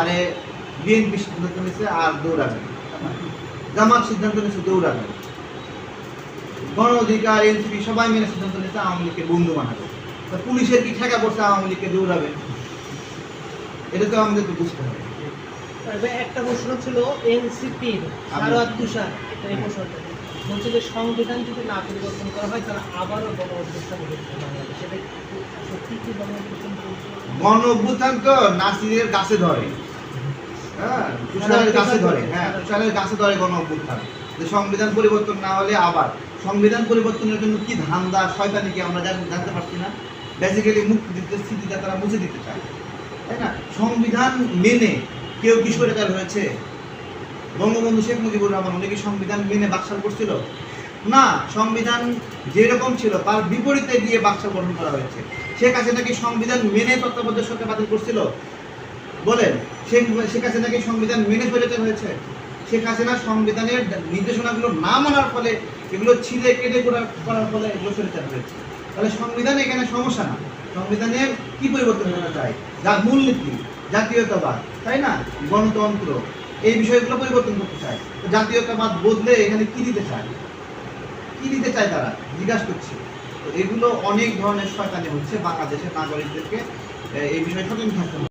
আরে বিএনপি সিদ্ধান্ত নিয়েছে আর দৌড়াবে। জামাত সিদ্ধান্ত নিয়েছে দৌড়াবে। গণ অধিকার এনসিপি সবাই মিলে সিদ্ধান্ত নিয়েছে আওয়ামী লীগকে বন্ধু বানাবে। তা পুলিশের কি ঠেকা পড়ছে আওয়ামী লীগকে দৌড়াবে? এটা তো আমাদেরকে বুঝতে হবে। একটা প্রশ্ন ছিল এনসিপির সারোয়ার তুষার এই প্রশ্নটা বলছে যে সংবিধান যদি না পরিবর্তন করা হয় তাহলে আবারও গণ বাংলাদেশে। সেটা সত্যি কি গণ ঘটবে? গণ অভ্যুত্থান তো নাসিরের গাছে ধরে। হ্যাঁ গাছে ধরে। হ্যাঁ গাছে ধরে গণ সংবিধান পরিবর্তন না হলে আবার। সংবিধান পরিবর্তনের জন্য কি ধান্দা শয়তানি কি আমরা জানতে পারছি না? বেসিক্যালি মুক্তি দিতে স্থিতিটা তারা মুছে দিতে চায়। তাই না? সংবিধান মেনে কেউ কি স্বৈরাচার হয়েছে? বঙ্গবন্ধু শেখ মুজিবুর রহমান, উনি কি সংবিধান মেনে বাকশাল করছিল? না, সংবিধান যেরকম ছিল, তার বিপরীতে গিয়ে বাকশাল গঠন করা হয়েছে। শেখ হাসিনা কি সংবিধান মেনে তত্ত্বাবধায়ক সরকার বাতিল করছিল? বলেন, শেখ শেখ হাসিনা কি সংবিধান মেনে ফেলেছেন হয়েছে? শেখ হাসিনা সংবিধানের নির্দেশনাগুলো না মানার ফলে এগুলো ছিঁড়ে কেটে করার ফলে এগুলো ফেলেছেন হয়েছে তাহলে সংবিধান এখানে সমস্যা না। সংবিধানের কি পরিবর্তন করা চাই যা মূলনীতি, জাতীয়তাবাদ, তাই না? গণতন্ত্র, এই বিষয়গুলো পরিবর্তন করতে চায়। জাতীয়তাবাদ বদলে এখানে কি দিতে চায়? কি দিতে চায় তারা? জিজ্ঞাসা করছে। তো এগুলো অনেক ধরনের শয়তানি হচ্ছে বাংলাদেশের নাগরিকদেরকে এই বিষয়ে সচেতন থাকতে হবে।